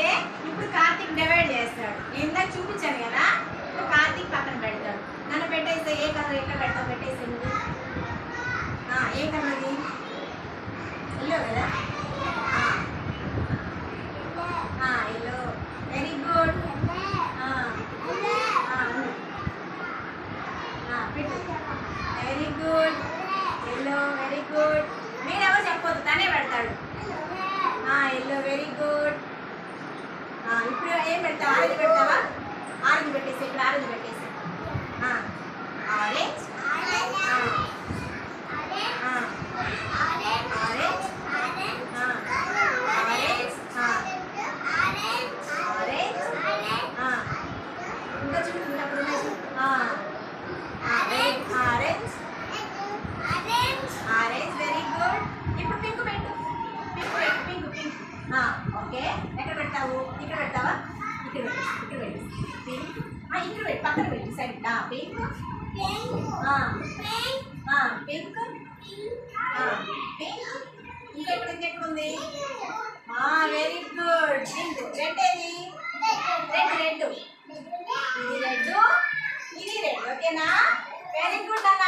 అయితే ఇప్పుడు కార్తీక్ డివైడ్ చేస్తాడు. ఇందాక చూపించాను కదా? ఇప్పుడు కార్తీక్ పక్కన పెడతాడు. నన్ను పెట్టేస్తే ఏ కలర్ ఎక్కడ పెడతావు? పెట్టేసి ఏ కలర్ ఇల్లు కదా? ఇల్లు వెరీ గుడ్ పెట్టు. వెరీ గుడ్ ఎల్లో వెరీ ఇప్పుడు ఏం పెడతావు ఆరెంజ్ పెడతావా ఆరెంజ్ పెట్టేసి ఇప్పుడు ఆరెంజ్ పెట్టేసి ఆరెంజ్ ఆరెంజ్ ఇక్కడ పెట్టు పక్కన పెట్టు సైడ్ పింక్ పింక్ పింక్ ఇంకా ఇక్కడ ఎక్కడ ఉంది? వెరీ గుడ్ పింక్ రెడ్ ఏది? రెడ్ రెడ్ ఇది రెడ్ ఇది రెడ్ ఓకేనా వెరీ గుడ్ అన్న